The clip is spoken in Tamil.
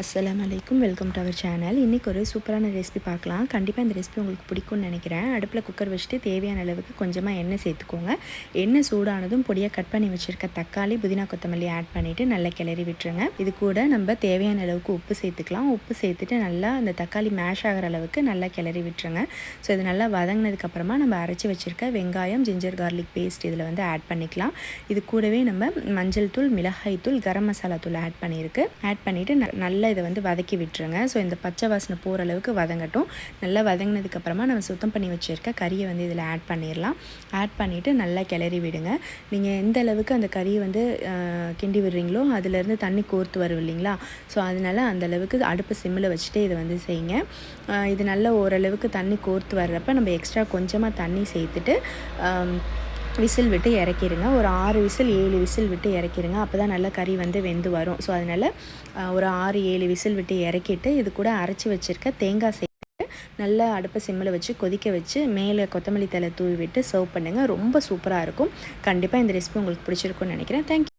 அஸ்லாம் அலைக்கும். Welcome to our channel. இன்றைக்கி ஒரு சூப்பரான ரெசிபி பார்க்கலாம். கண்டிப்பாக இந்த ரெசிபி உங்களுக்கு பிடிக்கும்னு நினைக்கிறேன். அடுப்பில் குக்கர் வச்சுட்டு தேவையான அளவுக்கு கொஞ்சமாக எண்ணெய் சேர்த்துக்கோங்க. எண்ணெய் சூடானதும் பொடியாக கட் பண்ணி வச்சுருக்க தக்காளி புதினா கொத்தமல்லி ஆட் பண்ணிவிட்டு நல்லா கிளறி விட்டுருங்க. இது கூட நம்ம தேவையான அளவுக்கு உப்பு சேர்த்துக்கலாம். உப்பு சேர்த்துட்டு நல்லா அந்த தக்காளி மேஷ் ஆகிற அளவுக்கு நல்லா கிளறி விட்டுருங்க. ஸோ இது நல்லா வதங்கினதுக்கப்புறமா நம்ம அரைச்சி வச்சுருக்க வெங்காயம் ஜிஞ்சர் கார்லிக் பேஸ்ட் இதில் வந்து ஆட் பண்ணிக்கலாம். இது கூடவே நம்ம மஞ்சள் தூள் மிளகாய் தூள் கரம் மசாலா தூள் ஆட் பண்ணியிருக்கு. ஆட் பண்ணிவிட்டு நல்லா இதை வந்து வதக்கி விட்டுருங்க. ஸோ இந்த பச்சை வாசனை போகிற அளவுக்கு வதங்கட்டும். நல்லா வதங்கினதுக்கப்புறமா நம்ம சுத்தம் பண்ணி வச்சுருக்க கறியை வந்து இதில் ஆட் பண்ணிடலாம் ஆட் பண்ணிவிட்டு நல்லா கிளறி விடுங்க. நீங்கள் எந்த அளவுக்கு அந்த கறியை வந்து கிண்டி விடுறீங்களோ அதுலேருந்து தண்ணி கோர்த்து வரும் இல்லைங்களா? ஸோ அதனால் அந்தளவுக்கு அடுப்பு சிம்மில் வச்சுட்டு இதை வந்து செய்யுங்க. இது நல்லா ஓரளவுக்கு தண்ணி கோர்த்து வர்றப்ப நம்ம எக்ஸ்ட்ரா கொஞ்சமாக தண்ணி சேர்த்துட்டு விசில் விட்டு இறக்கிடுங்க ஒரு ஆறு விசில் ஏழு விசில் விட்டு இறக்கிடுங்க அப்போ தான் நல்லா கறி வந்து வெந்து வரும். ஸோ அதனால் ஒரு ஆறு ஏழு விசில் விட்டு இறக்கிட்டு இது கூட அரைச்சி வச்சுருக்க தேங்காய் சேர்த்து நல்லா அடுப்பை சிம்மில் வச்சு கொதிக்க வச்சு மேலே கொத்தமல்லி தலை தூவி விட்டு சர்வ் பண்ணுங்கள் ரொம்ப சூப்பராக இருக்கும். கண்டிப்பாக இந்த ரெசிபி உங்களுக்கு பிடிச்சிருக்கும்னு நினைக்கிறேன். தேங்க்யூ